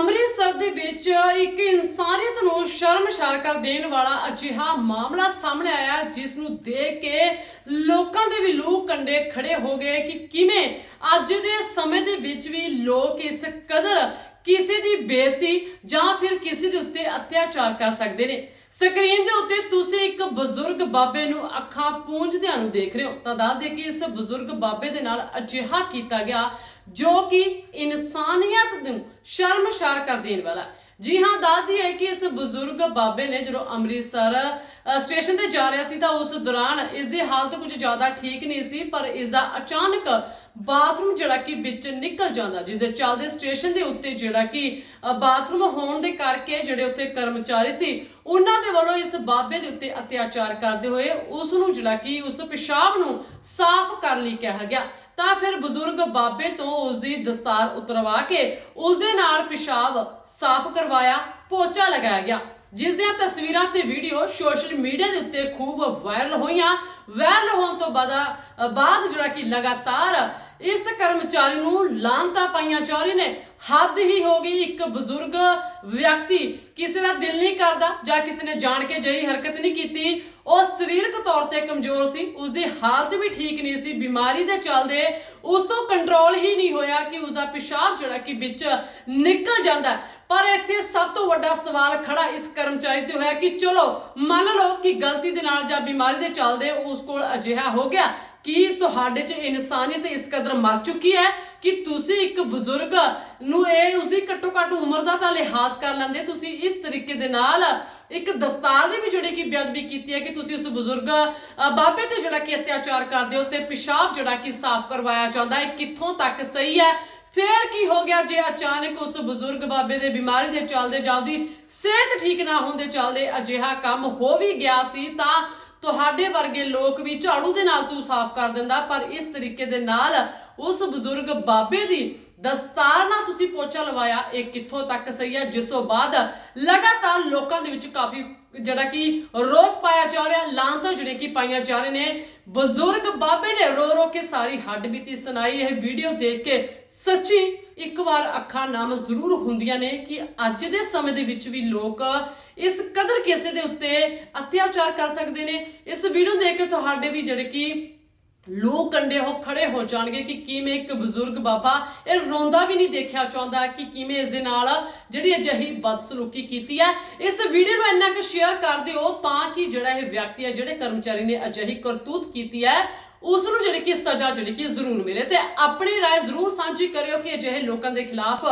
ਅੰਮ੍ਰਿਤਸਰ ਦੇ ਵਿੱਚ ਇੱਕ ਇਨਸਾਨੀਅਤ ਨੂੰ ਸ਼ਰਮਸ਼ਾਰ ਕਰ ਦੇਣ ਵਾਲਾ ਅਜਿਹਾ ਮਾਮਲਾ ਸਾਹਮਣੇ ਆਇਆ ਜਿਸ ਨੂੰ ਦੇਖ ਕੇ ਲੋਕਾਂ ਦੇ ਵੀ ਲੂਹ ਕੰਡੇ ਖੜੇ ਹੋ ਗਏ ਕਿ ਕਿਵੇਂ ਅੱਜ ਦੇ ਸਮੇਂ ਦੇ ਵਿੱਚ ਵੀ ਲੋਕ ਇਸ ਕਦਰ ਕਿਸੇ ਦੀ ਬੇਇੱਜ਼ਤੀ ਜਾਂ ਫਿਰ ਕਿਸੇ ਦੇ ਉੱਤੇ ਅਤਿਆਚਾਰ ਕਰ ਸਕਦੇ ਨੇ। ਸਕਰੀਨ ਦੇ ਉੱਤੇ ਤੁਸੀਂ ਇੱਕ ਬਜ਼ੁਰਗ ਬਾਬੇ ਨੂੰ ਅੱਖਾਂ ਪੂੰਝਦਿਆਂ ਨੂੰ ਦੇਖ ਰਹੇ ਹੋ। ਤਾਂ ਦੱਸ ਦੇ ਕਿ ਇਸ ਬਜ਼ੁਰਗ ਬਾਬੇ ਦੇ ਨਾਲ ਅਜਿਹਾ ਕੀਤਾ ਗਿਆ ਜੋ ਕਿ ਇਨਸਾਨੀਅਤ ਨੂੰ ਸ਼ਰਮਸ਼ਾਰ ਕਰ ਦੇਣ ਵਾਲਾ ਜੀ ਹਾਂ ਦੱਸਦੀ ਹੈ ਕਿ ਇਸ ਬਜ਼ੁਰਗ ਬਾਬੇ ਨੇ ਜਦੋਂ ਅੰਮ੍ਰਿਤਸਰ ਸਟੇਸ਼ਨ ਤੇ ਜਾ ਰਿਹਾ ਸੀ ਤਾਂ ਉਸ ਦੌਰਾਨ ਇਸ ਦੀ ਹਾਲਤ ਕੁਝ ਜ਼ਿਆਦਾ ਠੀਕ ਨਹੀਂ ਸੀ, ਪਰ ਇਸ ਦਾ ਅਚਾਨਕ ਬਾਥਰੂਮ ਜਿਹੜਾ ਕਿ ਵਿੱਚ ਨਿਕਲ ਜਾਂਦਾ, ਜਿਸ ਦੇ ਚੱਲਦੇ ਸਟੇਸ਼ਨ ਦੇ ਉੱਤੇ ਜਿਹੜਾ ਕਿ ਬਾਥਰੂਮ ਹੋਣ ਦੇ ਕਰਕੇ ਜਿਹੜੇ ਉੱਤੇ ਕਰਮਚਾਰੀ ਸੀ, ਉਹਨਾਂ ਦੇ ਵੱਲੋਂ ਇਸ ਬਾਬੇ ਦੇ ਉੱਤੇ ਅਤਿਆਚਾਰ ਕਰਦੇ ਹੋਏ ਉਸ ਨੂੰ ਜਿਹੜਾ ਕਿ ਉਸ ਪਿਸ਼ਾਬ ਨੂੰ ਸਾਫ਼ ਕਰਨ ਲਈ ਕਿਹਾ ਗਿਆ। ਤਾਂ ਫਿਰ ਬਜ਼ੁਰਗ ਬਾਬੇ ਤੋਂ ਉਸ ਦੀ ਦਸਤਾਰ ਉਤਰਵਾ ਕੇ ਉਸ ਦੇ ਨਾਲ ਪਿਸ਼ਾਬ ਸਾਫ਼ ਕਰਵਾਇਆ, ਪੋਚਾ ਲਗਾਇਆ ਗਿਆ। ਜਿਸ ਦੀਆਂ ਤਸਵੀਰਾਂ ਤੇ ਵੀਡੀਓ ਸੋਸ਼ਲ ਮੀਡੀਆ ਦੇ ਉੱਤੇ ਖੂਬ ਵਾਇਰਲ ਹੋਈਆਂ। ਵਾਇਰਲ ਹੋਣ ਤੋਂ ਬਾਅਦ ਬਾਅਦ ਜਿਹੜਾ ਕਿ ਲਗਾਤਾਰ ਇਸ ਕਰਮਚਾਰੀ ਨੂੰ ਲਾਂਤਾ ਪਾਈਆਂ ਜਾ ਰਹੀ ਨੇ। ਹੱਦ ਹੀ ਹੋ ਗਈ ਇੱਕ ਬਜ਼ੁਰਗ ਵਿਅਕਤੀ। ਕਿਸੇ ਦਾ ਦਿਲ ਨਹੀਂ ਕਰਦਾ ਜਾਂ ਕਿਸੇ ਨੇ ਜਾਣ ਕੇ ਜਈ ਹਰਕਤ ਨਹੀਂ ਕੀਤੀ। ਉਹ ਸਰੀਰਕ ਤੌਰ ਤੇ ਕਮਜ਼ੋਰ ਸੀ। ਉਸ ਦੀ ਹਾਲਤ ਵੀ ਠੀਕ ਨਹੀਂ ਸੀ। ਬਿਮਾਰੀ ਦੇ ਚੱਲਦੇ ਉਸ ਤੋਂ ਕੰਟਰੋਲ ਹੀ ਨਹੀਂ ਹੋਇਆ ਕਿ ਉਸ ਦਾ ਪਿਸ਼ਾਬ ਜਿਹੜਾ ਕਿ ਵਿੱਚ ਨਿਕਲ ਜਾਂਦਾ। ਪਰ ਇੱਥੇ ਸਭ ਤੋਂ ਵੱਡਾ ਸਵਾਲ ਖੜਾ ਇਸ ਕਰਮਚਾਰੀ ਤੇ ਹੋਇਆ ਕਿ ਚਲੋ, ਮੰਨ ਲਓ ਕਿ ਗਲਤੀ ਦੇ ਨਾਲ ਜਾਂ ਬਿਮਾਰੀ ਦੇ ਚੱਲਦੇ ਉਸ ਕੋਲ ਅਜਿਹਾ ਹੋ ਗਿਆ ਕੀ ਤੁਹਾਡੇ 'ਚ ਇਨਸਾਨੀਅਤ ਇਸ ਕਦਰ ਮਰ ਚੁੱਕੀ ਹੈ ਕਿ ਤੁਸੀਂ ਇੱਕ ਬਜ਼ੁਰਗ ਨੂੰ ਇਹ ਉਸਦੀ ਘੱਟੋ ਘੱਟ ਉਮਰ ਦਾ ਤਾਂ ਲਿਹਾਜ਼ ਕਰ ਲੈਂਦੇ? ਤੁਸੀਂ ਇਸ ਤਰੀਕੇ ਦੇ ਨਾਲ ਇੱਕ ਦਸਤਾਰ ਦੀ ਵੀ ਜਿਹੜੀ ਕਿ ਬੇਅਦਬੀ ਕੀਤੀ ਹੈ ਕਿ ਤੁਸੀਂ ਉਸ ਬਜ਼ੁਰਗ ਬਾਬੇ ਤੇ ਜਿਹੜਾ ਕਿ ਅਤਿਆਚਾਰ ਕਰਦੇ ਹੋ ਤੇ ਪਿਸ਼ਾਬ ਜਿਹੜਾ ਕਿ ਸਾਫ਼ ਕਰਵਾਇਆ ਜਾਂਦਾ ਹੈ ਕਿੱਥੋਂ ਤੱਕ ਸਹੀ ਹੈ? ਫੇਰ ਕੀ ਹੋ ਗਿਆ ਜੇ ਅਚਾਨਕ ਉਸ ਬਜ਼ੁਰਗ ਬਾਬੇ ਦੇ ਬਿਮਾਰੀ ਦੇ ਚੱਲਦੇ ਉਹਦੀ ਸਿਹਤ ਠੀਕ ਨਾ ਹੋਣ ਦੇ ਚੱਲਦੇ ਅਜਿਹਾ ਕੰਮ ਹੋ ਵੀ ਗਿਆ ਸੀ ਤਾਂ ਤੁਹਾਡੇ ਵਰਗੇ ਲੋਕ ਵੀ ਝਾੜੂ ਦੇ ਨਾਲ ਤੂੰ ਸਾਫ਼ ਕਰ ਦਿੰਦਾ, ਪਰ ਇਸ ਤਰੀਕੇ ਦੇ ਨਾਲ ਉਸ ਬਜ਼ੁਰਗ ਬਾਬੇ ਦੀ ਦਸਤਾਰ ਨਾਲ ਤੁਸੀਂ ਪੋਚਾ ਲਵਾਇਆ, ਇਹ ਕਿੱਥੋਂ ਤੱਕ ਸਹੀ ਹੈ? ਜਿਸ ਤੋਂ ਬਾਅਦ ਲਗਾਤਾਰ ਲੋਕਾਂ ਦੇ ਵਿੱਚ ਕਾਫੀ ਜਿਹੜਾ ਕਿ ਰੋਸ ਪਾਇਆ ਜਾ ਰਿਹਾ ਲਾਂਤਾਂ ਜਿਹੜੇ ਕਿ ਪਾਈਆਂ ਜਾ ਰਹੇ ਨੇ। ਬਜ਼ੁਰਗ ਬਾਬੇ ਨੇ ਰੋ ਰੋ ਕੇ ਸਾਰੀ ਹੱਡ ਬੀਤੀ ਸੁਣਾਈ, ਇਹ ਵੀਡੀਓ ਦੇਖ ਕੇ ਸੱਚੀ ਇੱਕ ਵਾਰ ਅੱਖਾਂ ਨਾਮ ਜ਼ਰੂਰ ਹੁੰਦੀਆਂ ਨੇ ਕਿ ਅੱਜ ਦੇ ਸਮੇਂ ਦੇ ਵਿੱਚ ਵੀ ਲੋਕ ਇਸ ਕਦਰ ਕਿਸੇ ਦੇ ਉੱਤੇ ਅਤਿਆਚਾਰ ਕਰ ਸਕਦੇ ਨੇ। ਇਸ ਵੀਡੀਓ ਦੇਖ ਕੇ ਤੁਹਾਡੇ ਵੀ ਜਿਹੜੇ ਕਿ ਲੋਕ ਕੰਡੇ ਹੋ, ਖੜੇ ਹੋ ਜਾਣਗੇ ਕਿ ਕਿਵੇਂ ਇੱਕ ਬਜ਼ੁਰਗ ਬਾਬਾ ਇਹ ਰੋਂਦਾ ਵੀ ਨਹੀਂ ਦੇਖਿਆ ਚਾਹੁੰਦਾ ਕਿ ਕਿਵੇਂ ਇਸ ਦੇ ਨਾਲ ਜਿਹੜੀ ਅਜਿਹੀ ਬਦਸਲੂਕੀ ਕੀਤੀ ਹੈ। ਇਸ ਵੀਡੀਓ ਨੂੰ ਇੰਨਾ ਕਿ ਸ਼ੇਅਰ ਕਰ ਦਿਓ ਤਾਂ ਕਿ ਜਿਹੜਾ ਇਹ ਵਿਅਕਤੀ ਹੈ, ਜਿਹੜੇ ਕਰਮਚਾਰੀ ਨੇ ਅਜਿਹੀ ਕਰਤੂਤ ਕੀਤੀ ਹੈ ਉਸ ਨੂੰ ਜਿਹੜੀ ਕਿ ਸਜ਼ਾ ਜਿਹੜੀ ਕਿ ਜ਼ਰੂਰ ਮਿਲੇ ਤੇ ਆਪਣੀ رائے ਜ਼ਰੂਰ ਸਾਂਝੀ ਕਰਿਓ ਕਿ ਅਜਿਹੇ ਲੋਕਾਂ ਦੇ ਖਿਲਾਫ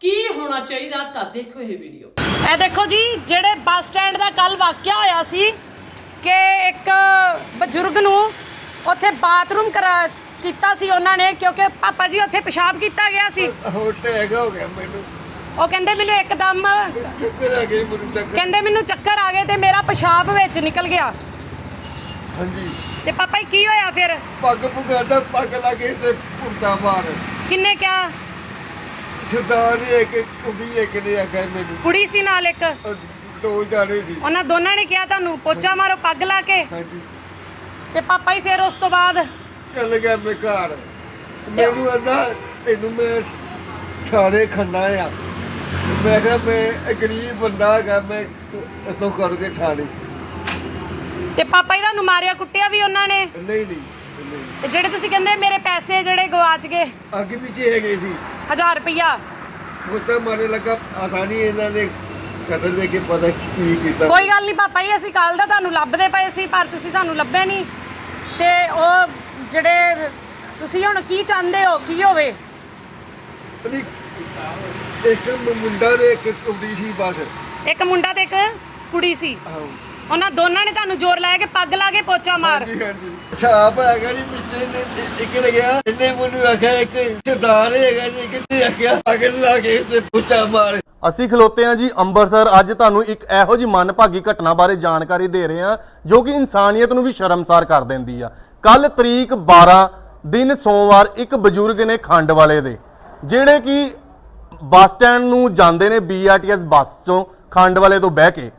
ਕੀ ਹੋਣਾ ਚਾਹੀਦਾ ਤਾਂ ਦੇਖੋ ਇਹ ਵੀਡੀਓ ਇਹ ਦੇਖੋ ਜੀ ਜਿਹੜੇ ਬੱਸ ਸਟੈਂਡ ਦਾ ਕੱਲ ਵਾਕਿਆ ਹੋਇਆ ਸੀ ਕਿ ਇੱਕ ਬਜ਼ੁਰਗ ਨੂੰ ਉੱਥੇ ਬਾਥਰੂਮ ਕਰਾ ਕੀਤਾ ਸੀ ਉਹਨਾਂ ਨੇ ਕਿਉਂਕਿ ਪਾਪਾ ਜੀ ਉੱਥੇ ਪਿਸ਼ਾਬ ਕੀਤਾ ਗਿਆ ਸੀ ਹੋਰ ਟੈਗ ਹੋ ਗਿਆ ਮੈਨੂੰ ਉਹ ਕਹਿੰਦੇ ਮੈਨੂੰ ਇੱਕਦਮ ਚੱਕਰ ਆ ਗਈ ਮੈਨੂੰ ਚੱਕਰ ਕਹਿੰਦੇ ਮੈਨੂੰ ਚੱਕਰ ਆ ਗਏ ਤੇ ਮੇਰਾ ਪਿਸ਼ਾਬ ਵਿੱਚ ਨਿਕਲ ਗਿਆ ਹਾਂਜੀ ਤੇ ਪਾਪਾ ਜੀ ਕੀ ਹੋਇਆ ਫਿਰ? ਪੱਗ ਪੁਗਾਦਾ ਪੱਗ ਲਾਗੇ ਤੇ ਪੁੰਡਾ ਮਾਰ। ਕਿੰਨੇ ਕਿਹਾ ਸਰਦਾਰ ਇੱਕ ਕੁੜੀ ਇੱਕ ਨੇ ਆਖਿਆ ਮੈਨੂੰ। ਕੁੜੀ ਸੀ ਨਾਲ ਇੱਕ? ਦੋ ਜਾਣੇ ਸੀ। ਉਹਨਾਂ ਦੋਨਾਂ ਨੇ ਕਿਹਾ ਤੁਹਾਨੂੰ ਪੋਚਾ ਮਾਰੋ ਪੱਗ ਲਾ ਕੇ। ਹਾਂਜੀ। ਤੇ ਪਾਪਾ ਜੀ ਫਿਰ ਉਸ ਤੋਂ ਬਾਅਦ? ਚੱਲ ਗਿਆ ਮੈਂ ਘਰ। ਮੈਨੂੰ ਕਹਿੰਦਾ ਤੈਨੂੰ ਮੈਂ ਥਾਣੇ ਖੰਨਾ ਆ। ਮੈਂ ਕਿਹਾ ਮੈਂ ਇੱਕ ਗਰੀਬ ਬੰਦਾ ਹੈਗਾ ਮੈਂ ਇਥੋਂ ਕਰਕੇ ਥਾਣੇ। ਤੇ ਪਾਪਾ ਜੀ ਤੁਹਾਨੂੰ ਮਾਰਿਆ ਕੁੱਟਿਆ ਵੀ ਉਹਨਾਂ ਨੇ? ਨਹੀਂ ਨਹੀਂ ਨਹੀਂ। ਤੇ ਜਿਹੜੇ ਤੁਸੀਂ ਕਹਿੰਦੇ ਮੇਰੇ ਪੈਸੇ ਜਿਹੜੇ ਗਵਾਚ ਗਏ? ਅੱਗੇ ਪਿੱਛੇ ਹੈਗੇ ਸੀ। 1000 ਰੁਪਇਆ ਮੁੱਤਾ ਮਾਰੇ ਲੱਗਾ ਆਸਾਨੀ ਇਹਨਾਂ ਨੇ ਕਦਰ ਦੇ ਕੇ ਪਤਾ ਕੀ ਕੀਤਾ। ਕੋਈ ਗੱਲ ਨਹੀਂ ਪਾਪਾ ਜੀ ਅਸੀਂ ਕੱਲ ਦਾ ਤੁਹਾਨੂੰ ਲੱਭਦੇ ਪਏ ਸੀ ਪਰ ਤੁਸੀਂ ਸਾਨੂੰ ਲੱਭੇ ਨਹੀਂ। ਤੇ ਉਹ ਜਿਹੜੇ ਤੁਸੀਂ ਹੁਣ ਕੀ ਚਾਹੁੰਦੇ ਹੋ ਕੀ ਹੋਵੇ? ਨਹੀਂ, ਇੱਕ ਮੁੰਡਾ ਨੇ ਇੱਕ ਕੁੜੀ ਸੀ ਬਸ। ਇੱਕ ਮੁੰਡਾ ਤੇ ਇੱਕ ਕੁੜੀ ਸੀ? ਆਹੋ ਉਹਨਾਂ ਦੋਨਾਂ ਨੇ ਤੁਹਾਨੂੰ ਜ਼ੋਰ ਲਾਇਆ ਕਿ ਪੱਗ ਲਾ ਕੇ ਪੋਚਾ ਮਾਰ। ਹਾਂਜੀ ਹਾਂਜੀ। ਛਾਪ ਹੈਗਾ ਜੀ ਪਿੱਛੇ ਨੇ ਇੱਕ ਨੇ ਗਿਆ ਇਹਨੇ ਮੈਨੂੰ ਆਖਿਆ ਇੱਕ ਸਰਦਾਰ ਹੈਗਾ ਜੀ ਕਿਤੇ ਆਖਿਆ ਅਗਲ ਲਾ ਕੇ ਤੇ ਪੁੱਛਾ ਮਾਰ। ਅਸੀਂ ਖਲੋਤੇ ਹਾਂ ਜੀ ਅੰਮ੍ਰਿਤਸਰ। ਅੱਜ ਤੁਹਾਨੂੰ ਇੱਕ ਇਹੋ ਜੀ ਮਨਭਾਗੀ ਘਟਨਾ ਬਾਰੇ ਜਾਣਕਾਰੀ ਦੇ ਰਹੇ ਹਾਂ ਜੋ ਕਿ ਇਨਸਾਨੀਅਤ ਨੂੰ ਵੀ ਸ਼ਰਮਸਾਰ ਕਰ ਦਿੰਦੀ ਆ। ਕੱਲ ਤਰੀਕ 12 ਦਿਨ ਸੋਮਵਾਰ ਇੱਕ ਬਜ਼ੁਰਗ ਨੇ ਖੰਡ ਵਾਲੇ ਦੇ ਜਿਹੜੇ ਕਿ ਬੱਸ ਸਟੈਂਡ ਨੂੰ ਜਾਂਦੇ ਨੇ ਬੀਆਰਟੀਐਸ ਬੱਸ ਚੋਂ ਖੰਡ ਵਾਲੇ ਤੋਂ ਬਹਿ ਕੇ।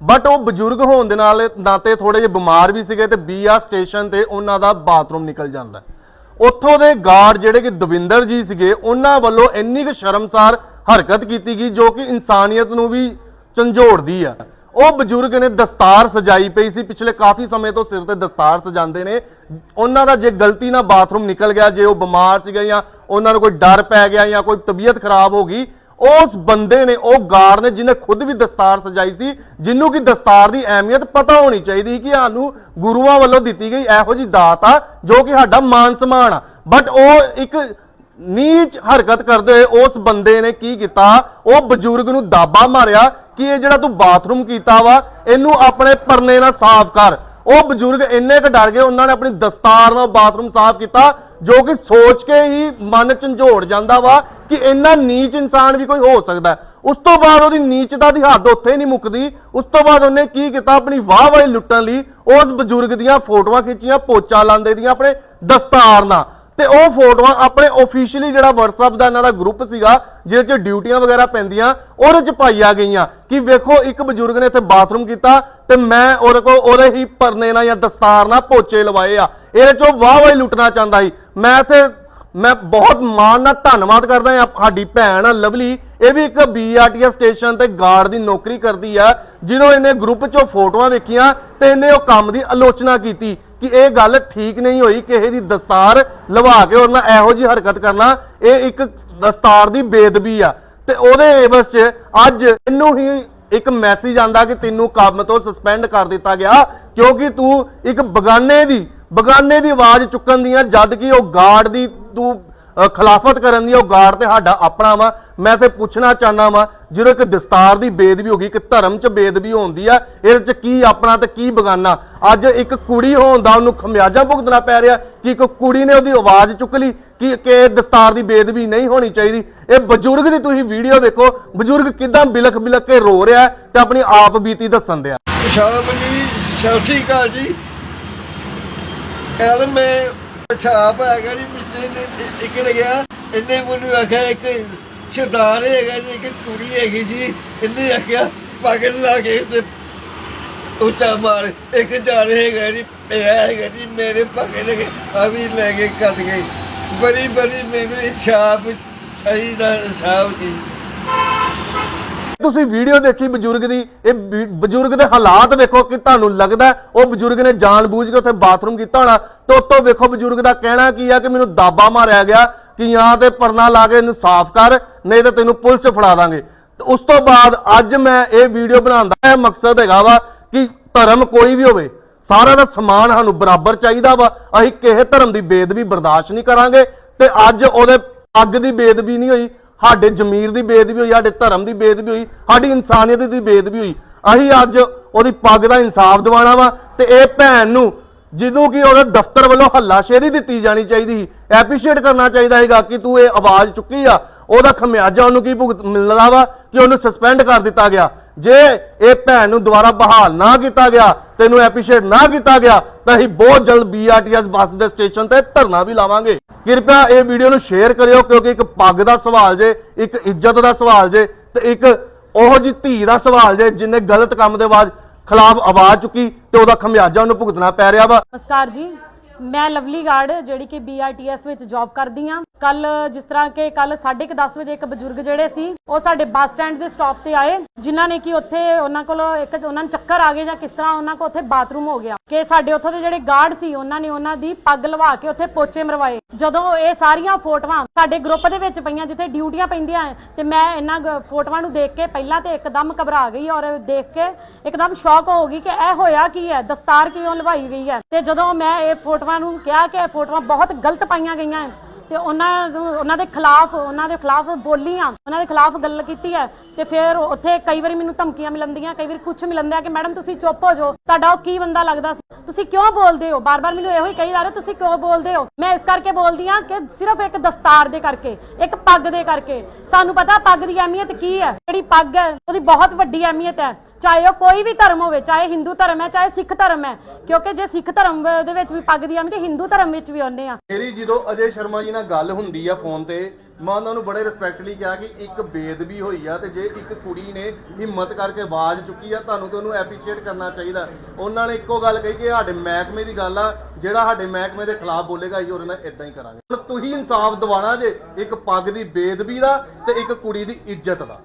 ਬਟ ਉਹ ਬਜ਼ੁਰਗ ਹੋਣ ਦੇ ਨਾਲ ਨਾਤੇ ਥੋੜੇ ਜਿਹੇ ਬਿਮਾਰ ਵੀ ਸੀਗੇ ਤੇ ਬੀਆਰ ਸਟੇਸ਼ਨ ਤੇ ਉਹਨਾਂ ਦਾ ਬਾਥਰੂਮ ਨਿਕਲ ਜਾਂਦਾ ਉੱਥੋਂ ਦੇ ਗਾਰਡ ਜਿਹੜੇ ਕਿ ਦਵਿੰਦਰ ਜੀ ਸੀਗੇ, ਉਹਨਾਂ ਵੱਲੋਂ ਇੰਨੀ ਕੁ ਸ਼ਰਮਸਾਰ ਹਰਕਤ ਕੀਤੀ ਗਈ ਜੋ ਕਿ ਇਨਸਾਨੀਅਤ ਨੂੰ ਵੀ ਝੰਜੋੜਦੀ ਆ। ਉਹ ਬਜ਼ੁਰਗ ਨੇ ਦਸਤਾਰ ਸਜਾਈ ਪਈ ਸੀ। ਪਿਛਲੇ ਕਾਫੀ ਸਮੇਂ ਤੋਂ ਸਿਰ ਤੇ ਦਸਤਾਰ ਸਜਾਉਂਦੇ ਨੇ। ਉਹਨਾਂ ਦਾ ਜੇ ਗਲਤੀ ਨਾਲ ਬਾਥਰੂਮ ਨਿਕਲ ਗਿਆ, ਜੇ ਉਹ ਬਿਮਾਰ ਸੀਗੇ ਜਾਂ ਉਹਨਾਂ ਨੂੰ ਕੋਈ ਡਰ ਪੈ ਗਿਆ ਜਾਂ ਕੋਈ ਤਬੀਅਤ ਖਰਾਬ ਹੋ ਗਈ ਉਸ ਬੰਦੇ ਨੇ, ਉਹ ਗਾਰ ਨੇ ਜਿਹਨੇ ਖੁਦ ਵੀ ਦਸਤਾਰ ਸਜਾਈ ਸੀ, ਜਿਹਨੂੰ ਕਿ ਦਸਤਾਰ ਦੀ ਅਹਿਮੀਅਤ ਪਤਾ ਹੋਣੀ ਚਾਹੀਦੀ ਕਿ ਸਾਨੂੰ ਗੁਰੂਆਂ ਵੱਲੋਂ ਦਿੱਤੀ ਗਈ ਇਹੋ ਜੀ ਦਾਤ ਆ, ਜੋ ਕਿ ਸਾਡਾ ਮਾਨ ਸਮਾਨ ਆ। ਬਟ ਉਹ ਇੱਕ ਨੀਚ ਹਰਕਤ ਕਰਦੇ ਹੋਏ ਉਸ ਬੰਦੇ ਨੇ ਕੀ ਕੀਤਾ? ਉਹ ਬਜ਼ੁਰਗ ਨੂੰ ਦਾਬਾ ਮਾਰਿਆ ਕਿ ਇਹ ਜਿਹੜਾ ਤੂੰ ਬਾਥਰੂਮ ਕੀਤਾ ਵਾ, ਇਹਨੂੰ ਆਪਣੇ ਪਰਨੇ ਨਾਲ ਸਾਫ਼ ਕਰ। ਉਹ ਬਜ਼ੁਰਗ ਇੰਨੇ ਕੁ ਡਰ ਗਏ, ਉਹਨਾਂ ਨੇ ਆਪਣੀ ਦਸਤਾਰ ਨਾਲ ਬਾਥਰੂਮ ਸਾਫ਼ ਕੀਤਾ, ਜੋ ਕਿ ਸੋਚ ਕੇ ਹੀ ਮਨ ਝੰਜੋੜ ਜਾਂਦਾ ਵਾ ਕਿ ਇੰਨਾ ਨੀਚ ਇਨਸਾਨ ਵੀ ਕੋਈ ਹੋ ਸਕਦਾ ਉਸ ਤੋਂ ਬਾਅਦ ਉਹਦੀ ਨੀਚਤਾ ਦੀ ਹੱਦ ਉੱਥੇ ਨਹੀਂ ਮੁੱਕਦੀ। ਉਸ ਤੋਂ ਬਾਅਦ ਉਹਨੇ ਕੀ ਕੀਤਾ? ਆਪਣੀ ਵਾਹ ਵਾਹ ਲੁੱਟਣ ਲਈ ਉਸ ਬਜ਼ੁਰਗ ਦੀਆਂ ਫੋਟੋਆਂ ਖਿੱਚੀਆਂ, ਪੋਚਾ ਲਾਉਂਦੇ ਦੀਆਂ, ਆਪਣੇ ਦਸਤਾਰ ਨਾਲ। ਤੇ ਉਹ ਫੋਟੋਆਂ ਆਪਣੇ ਆਫੀਸ਼ੀਅਲੀ ਜਿਹੜਾ WhatsApp ਦਾ ਇਹਨਾਂ ਦਾ ਗਰੁੱਪ ਸੀਗਾ, ਜਿਹਦੇ 'ਚ ਡਿਊਟੀਆਂ ਵਗੈਰਾ ਪੈਂਦੀਆਂ, ਉਹਦੇ 'ਚ ਪਾਈਆਂ ਗਈਆਂ। ਕਿ ਵੇਖੋ, ਇੱਕ ਬਜ਼ੁਰਗ ਨੇ ਇੱਥੇ ਬਾਥਰੂਮ ਕੀਤਾ ਤੇ ਮੈਂ ਉਹਦੇ ਕੋਲ ਉਹਦੇ ਹੀ ਪਰਨੇ ਨਾਲ ਜਾਂ ਦਸਤਾਰ ਨਾਲ ਪੋਚੇ ਲਵਾਏ ਆ। ਇਹਦੇ 'ਚੋਂ ਵਾਹ ਵਾਹ ਲੁੱਟਣਾ ਚਾਹੁੰਦਾ ਸੀ। ਮੈਂ ਇੱਥੇ ਮੈਂ ਬਹੁਤ ਮਾਣ ਨਾਲ ਧੰਨਵਾਦ ਕਰਦਾ ਹਾਂ ਸਾਡੀ ਭੈਣ ਆ, ਲਵਲੀ। ਇਹ ਵੀ ਇੱਕ ਬੀਆਰਟੀਐਸ ਸਟੇਸ਼ਨ ਤੇ ਗਾਰਡ ਦੀ ਨੌਕਰੀ ਕਰਦੀ ਆ ਜਦੋਂ ਇਹਨੇ ਗਰੁੱਪ 'ਚੋਂ ਫੋਟੋਆਂ ਵੇਖੀਆਂ ਤੇ ਇਹਨੇ ਉਹ ਕੰਮ ਦੀ ਆਲੋਚਨਾ ਕੀਤੀ ਕਿ ਇਹ ਗੱਲ ਠੀਕ ਨਹੀਂ ਹੋਈ, ਕਿਸੇ ਦੀ ਦਸਤਾਰ ਲਵਾ ਕੇ ਉਹਨਾਂ ਇਹੋ ਜੀ ਹਰਕਤ ਕਰਨਾ। ਇਹ ਇੱਕ ਦਸਤਾਰ ਦੀ ਬੇਦਬੀ ਆ। ਤੇ ਉਹਦੇ ਏਵਸ 'ਚ ਅੱਜ ਇਹਨੂੰ ਹੀ ਇੱਕ ਮੈਸੇਜ ਆਂਦਾ ਕਿ ਤੈਨੂੰ ਕੰਮ ਤੋਂ ਸਸਪੈਂਡ ਕਰ ਦਿੱਤਾ ਗਿਆ, ਕਿਉਂਕਿ ਤੂੰ ਇੱਕ ਬਗਾਨੇ ਦੀ ਬਗਾਨੇ ਦੀ ਆਵਾਜ਼ ਚੁੱਕਣ ਦੀਆਂ, ਜਦ ਕਿ ਉਹ ਗਾਰਡ ਦੀ ਤੂੰ ਖਿਲਾਫਤ ਕਰਨ ਦੀ, ਉਹ ਗਾਰਡ ਤੇ ਸਾਡਾ ਆਪਣਾ ਵਾ। ਮੈਂ ਤੇ ਪੁੱਛਣਾ ਚਾਹਨਾ ਵਾ, ਜਦੋਂ ਇੱਕ ਦਸਤਾਰ ਦੀ ਬੇਦਬੀ ਹੋ ਗਈ ਕਿ ਧਰਮ 'ਚ ਬੇਦਬੀ ਹੁੰਦੀ ਆ, ਇਹਦੇ 'ਚ ਕੀ ਆਪਣਾ ਤੇ ਕੀ ਬਗਾਨਾ? ਅੱਜ ਇੱਕ ਕੁੜੀ ਹੋਣ ਦਾ ਉਹਨੂੰ ਖਮਿਆਜਾ ਭੁਗਤਣਾ ਪੈ ਰਿਹਾ, ਕਿ ਇੱਕ ਕੁੜੀ ਨੇ ਉਹਦੀ ਆਵਾਜ਼ ਚੁੱਕ ਲਈ, ਕਿ ਕਿ ਦਸਤਾਰ ਦੀ ਬੇਦਬੀ ਨਹੀਂ ਹੋਣੀ ਚਾਹੀਦੀ। ਇਹ ਬਜ਼ੁਰਗ ਦੀ ਤੁਸੀਂ ਵੀਡੀਓ ਵੇਖੋ ਬਜ਼ੁਰਗ ਕਿਦਾਂ ਬਿਲਕ ਬਿਲਕ ਕੇ ਰੋ ਰਿਹਾ ਤੇ ਆਪਣੀ ਆਪ ਬੀਤੀ ਦੱਸਣ ਦਿਆ। ਸ਼ਾਮ ਜੀ, ਸਤਿ ਸ਼੍ਰੀ ਅਕਾਲ ਜੀ। ਕੱਲ ਮੈਂ ਛਾਪ ਹੈਗਾ ਜੀ, ਪਿੱਛੇ ਨੇ ਇੱਕ ਗਿਆ, ਇਹਨੇ ਮੈਨੂੰ ਆਖਿਆ ਇੱਕ ਸਰਦਾਰ ਹੈਗਾ ਜੀ, ਇੱਕ ਕੁੜੀ ਹੈਗੀ ਜੀ, ਇਹਨੇ ਆਖਿਆ ਪਾਗਲ ਲਾ ਕੇ ਤੇ ਉੱਚਾ ਮਾਰ, ਇੱਕ ਜਾਣੇ ਹੈਗਾ ਜੀ, ਪਿਆ ਹੈਗਾ ਜੀ, ਮੇਰੇ ਪਾਗੇ ਨੇ ਆ ਵੀ ਲੈ ਕੇ ਕੱਟ ਗਏ। ਬੜੀ ਬੜੀ ਮੈਨੂੰ ਇਹ ਚਾਹੀਦਾ ਛਾਪ ਜੀ। ਤੁਸੀਂ ਵੀਡੀਓ ਦੇਖੀ ਬਜ਼ੁਰਗ ਦੀ? ਇਹ ਬਜ਼ੁਰਗ ਦੇ ਹਾਲਾਤ ਵੇਖੋ ਕਿ ਤੁਹਾਨੂੰ ਲੱਗਦਾ ਉਹ ਬਜ਼ੁਰਗ ਨੇ ਜਾਣਬੁੱਝ ਕੇ ਉੱਥੇ ਬਾਥਰੂਮ ਕੀਤਾ ਹੋਣਾ। ਤੇ ਉੱਤੋਂ ਵੇਖੋ ਬਜ਼ੁਰਗ ਦਾ ਕਹਿਣਾ ਕੀ ਆ ਕਿ ਮੈਨੂੰ ਦਾਬਾ ਮਾਰਿਆ ਗਿਆ। ਕਿ ਜਾਂ ਤੇ ਪਰਨਾ ਲਾ ਕੇ ਇਹਨੂੰ ਸਾਫ਼ ਕਰ, ਨਹੀਂ ਤਾਂ ਤੈਨੂੰ ਪੁਲਿਸ ਫੜਾ ਦਾਂਗੇ। ਤੇ ਉਸ ਤੋਂ ਬਾਅਦ ਅੱਜ ਮੈਂ ਇਹ ਵੀਡੀਓ ਬਣਾਉਣ ਦਾ ਇਹ ਮਕਸਦ ਹੈਗਾ ਵਾ ਕਿ ਧਰਮ ਕੋਈ ਵੀ ਹੋਵੇ ਸਾਰਿਆਂ ਦਾ ਸਮਾਨ ਸਾਨੂੰ ਬਰਾਬਰ ਚਾਹੀਦਾ ਵਾ। ਅਸੀਂ ਕਿਸੇ ਧਰਮ ਦੀ ਬੇਦਬੀ ਬਰਦਾਸ਼ਤ ਨਹੀਂ ਕਰਾਂਗੇ। ਤੇ ਅੱਜ ਉਹਦੇ ਪੱਗ ਦੀ ਬੇਦਬੀ ਨਹੀਂ ਹੋਈ। ਸਾਡੇ ਜ਼ਮੀਰ ਦੀ ਬੇਦਬੀ ਹੋਈ, ਸਾਡੇ ਧਰਮ ਦੀ ਬੇਦਬੀ ਹੋਈ, ਸਾਡੀ ਇਨਸਾਨੀਅਤ ਦੀ ਬੇਦਬੀ ਹੋਈ। ਅਸੀਂ ਅੱਜ ਉਹਦੀ ਪੱਗ ਦਾ ਇਨਸਾਫ ਦਿਵਾਉਣਾ ਵਾ ਤੇ ਇਹ ਭੈਣ ਨੂੰ ਜਦੋਂ ਕਿ ਉਹਦੇ ਦਫ਼ਤਰ ਵੱਲੋਂ ਹੱਲਾਸ਼ੇਰੀ ਦਿੱਤੀ ਜਾਣੀ ਚਾਹੀਦੀ ਸੀ ਐਪਰੀਸ਼ੀਏਟ ਕਰਨਾ ਚਾਹੀਦਾ ਹੈਗਾ ਕਿ ਤੂੰ ਇਹ ਆਵਾਜ਼ ਚੁੱਕੀ ਆ, ਉਹਦਾ ਖਮਿਆਜਾ ਉਹਨੂੰ ਕੀ ਭੁਗਤ ਮਿਲਦਾ ਵਾ ਕਿ ਉਹਨੂੰ ਸਸਪੈਂਡ ਕਰ ਦਿੱਤਾ ਗਿਆ। ਜੇ ਇਹ ਭੈਣ ਨੂੰ ਦੁਬਾਰਾ ਬਹਾਲ ਨਾ ਕੀਤਾ ਗਿਆ ਤੈਨੂੰ ਐਪਰੀਸ਼ੀਏਟ ਨਾ ਕੀਤਾ ਗਿਆ, ਤਾਂ ਅਸੀਂ ਬਹੁਤ ਜਲਦ ਬੀਆਰਟੀਐਸ ਬੱਸ ਦੇ ਸਟੇਸ਼ਨ ਤੇ ਧਰਨਾ ਵੀ ਲਾਵਾਂਗੇ। ਕਿਰਪਾ ਇਹ ਵੀਡੀਓ ਨੂੰ ਸ਼ੇਅਰ ਕਰਿਓ, ਕਿਉਂਕਿ ਇੱਕ ਪੱਗ ਦਾ ਸਵਾਲ ਜੇ, ਇੱਕ ਇੱਜ਼ਤ ਦਾ ਸਵਾਲ ਜੇ, ਤੇ ਇੱਕ ਉਹ ਜੀ ਧੀ ਦਾ ਸਵਾਲ ਜੇ, ਜਿਨੇ ਗਲਤ ਕੰਮ ਦੇ ਬਾਅਦ ਖਿਲਾਫ ਆਵਾਜ਼ ਚੁੱਕੀ ਤੇ ਉਹਦਾ ਖਮਿਆਜਾ ਉਹਨੂੰ ਭੁਗਤਣਾ ਪੈ ਰਿਹਾ ਵਾ। ਨਮਸਕਾਰ ਜੀ, ਮੈਂ ਲਵਲੀ ਗਾਰਡ, ਜਿਹੜੀ ਕਿ ਬੀਆਰਟੀਐਸ ਵਿੱਚ ਜੌਬ ਕਰਦੀ ਆ। ਕੱਲ ਜਿਸ ਤਰ੍ਹਾਂ ਕਿ ਕੱਲ 10:30 ਵਜੇ ਇੱਕ ਬਜ਼ੁਰਗ ਜਿਹੜੇ ਸੀ, ਉਹ ਸਾਡੇ ਬੱਸ ਸਟੈਂਡ ਦੇ ਸਟਾਪ ਤੇ ਆਏ, ਜਿਨ੍ਹਾਂ ਨੇ ਕਿ ਉੱਥੇ ਉਹਨਾਂ ਕੋਲ ਇੱਕ ਉਹਨਾਂ ਨੂੰ ਚੱਕਰ ਆ ਗਏ ਜਾਂ ਕਿਸ ਤਰ੍ਹਾਂ ਉਹਨਾਂ ਕੋਲ ਉੱਥੇ ਬਾਥਰੂਮ ਹੋ ਗਿਆ। ਕਿ ਸਾਡੇ ਉੱਥੋਂ ਦੇ ਜਿਹੜੇ ਗਾਰਡ ਸੀ, ਉਹਨਾਂ ਨੇ ਉਹਨਾਂ ਦੀ ਪੱਗ ਲਵਾ ਕੇ ਉੱਥੇ ਪੋਚੇ ਮਰਵਾਏ। ਜਦੋਂ ਇਹ ਸਾਰੀਆਂ ਫੋਟੋਆਂ ਸਾਡੇ ਗਰੁੱਪ ਦੇ ਵਿੱਚ ਪਈਆਂ, ਜਿੱਥੇ ਡਿਊਟੀਆਂ ਪੈਂਦੀਆਂ ਤੇ ਮੈਂ ਇਹਨਾਂ ਫੋਟੋਆਂ ਨੂੰ ਦੇਖ ਕੇ ਪਹਿਲਾਂ ਤੇ ਇੱਕਦਮ ਘਬਰਾ ਗਈ ਔਰ ਦੇਖ ਕੇ ਇੱਕਦਮ ਸ਼ੌਕ ਹੋ ਗਈ ਕਿ ਇਹ ਹੋਇਆ ਕੀ ਹੈ ਦਸਤਾਰ ਕਿਉਂ ਲਵਾਈ ਗਈ ਹੈ ਤੇ ਜਦੋਂ ਮੈਂ ਇਹ ਫੋਟੋਆਂ ਨੂੰ ਕਿਹਾ ਕਿ ਇਹ ਫੋਟੋਆਂ ਬਹੁਤ ਗਲਤ ਪਾਈਆਂ ਗਈਆਂ ਤੇ ਉਹਨਾਂ ਨੂੰ, ਉਹਨਾਂ ਦੇ ਖਿਲਾਫ, ਉਹਨਾਂ ਦੇ ਖਿਲਾਫ ਬੋਲੀਆਂ, ਉਹਨਾਂ ਦੇ ਖਿਲਾਫ ਗੱਲ ਕੀਤੀ ਹੈ ਤੇ ਫਿਰ ਉੱਥੇ ਕਈ ਵਾਰੀ ਮੈਨੂੰ ਧਮਕੀਆਂ ਮਿਲੰਦੀਆਂ ਕਈ ਵਾਰੀ ਕੁਝ ਮਿਲੰਦਿਆ ਕਿ ਮੈਡਮ ਤੁਸੀਂ ਚੁੱਪ ਹੋ ਜਾਓ, ਤੁਹਾਡਾ ਉਹ ਕੀ ਬੰਦਾ ਲੱਗਦਾ ਸੀ? ਤੁਸੀਂ ਕਿਉਂ ਬੋਲਦੇ ਹੋ? ਬਾਰ-ਬਾਰ ਮੈਨੂੰ ਇਹੋ ਹੀ ਕਹੀ ਜਾ ਰਹੇ ਤੁਸੀਂ ਕਿਉਂ ਬੋਲਦੇ ਹੋ? ਮੈਂ ਇਸ ਕਰਕੇ ਬੋਲਦੀ ਹਾਂ ਕਿ ਸਿਰਫ ਇੱਕ ਦਸਤਾਰ ਦੇ ਕਰਕੇ, ਇੱਕ ਪੱਗ ਦੇ ਕਰਕੇ। ਸਾਨੂੰ ਪਤਾ ਪੱਗ ਦੀ ਅਹਿਮੀਅਤ ਕੀ ਹੈ? ਜਿਹੜੀ ਪੱਗ ਹੈ, ਉਹਦੀ ਬਹੁਤ ਵੱਡੀ ਅਹਿਮੀਅਤ ਹੈ। ਚਾਹੇ ਉਹ ਕੋਈ ਵੀ ਧਰਮ ਹੋਵੇ, ਚਾਹੇ ਹਿੰਦੂ ਧਰਮ ਹੈ, ਚਾਹੇ ਸਿੱਖ ਧਰਮ ਹੈ, ਕਿਉਂਕਿ ਜੇ ਸਿੱਖ ਧਰਮ ਦੇ ਵਿੱਚ ਵੀ ਪੱਗ ਦੀ ਅਹਿਮੀਅਤ ਹਿੰਦੂ ਧਰਮ ਵਿੱਚ ਵੀ ਉਹਨੇ ਆ। ਮੇਰੀ ਜਦੋਂ ਅਜੇ ਸ਼ਰਮਾ ਜੀ ਨਾਲ ਗੱਲ ਹੁੰਦੀ ਆ ਫੋਨ ਤੇ, ਮੈਂ ਉਹਨਾਂ ਨੂੰ ਬੜੇ ਰਿਸਪੈਕਟਲੀ ਕਿਹਾ ਕਿ ਇੱਕ ਬੇਦਬੀ ਹੋਈ ਆ ਤੇ ਜੇ ਇੱਕ ਕੁੜੀ ਨੇ ਹਿੰਮਤ ਕਰਕੇ ਆਵਾਜ਼ ਚੁੱਕੀ ਆ, ਤੁਹਾਨੂੰ ਤੇ ਉਹਨੂੰ ਐਪਰੀਸ਼ੀਏਟ ਕਰਨਾ ਚਾਹੀਦਾ। ਉਹਨਾਂ ਨੇ ਇੱਕੋ ਗੱਲ ਕਹੀ ਕਿ ਸਾਡੇ ਮਹਿਕਮੇ ਦੀ ਗੱਲ ਆ, ਜਿਹੜਾ ਸਾਡੇ ਮਹਿਕਮੇ ਦੇ ਖਿਲਾਫ ਬੋਲੇਗਾ, ਅਸੀਂ ਉਹਦੇ ਨਾਲ ਇਦਾਂ ਹੀ ਕਰਾਂਗੇ। ਹੁਣ ਤੁਸੀਂ ਇਨਸਾਫ ਦਿਵਾਣਾ ਜੇ ਇੱਕ ਪੱਗ ਦੀ ਬੇਦਬੀ ਦਾ ਤੇ ਇੱਕ ਕੁੜੀ ਦੀ ਇੱਜ਼ਤ ਦਾ।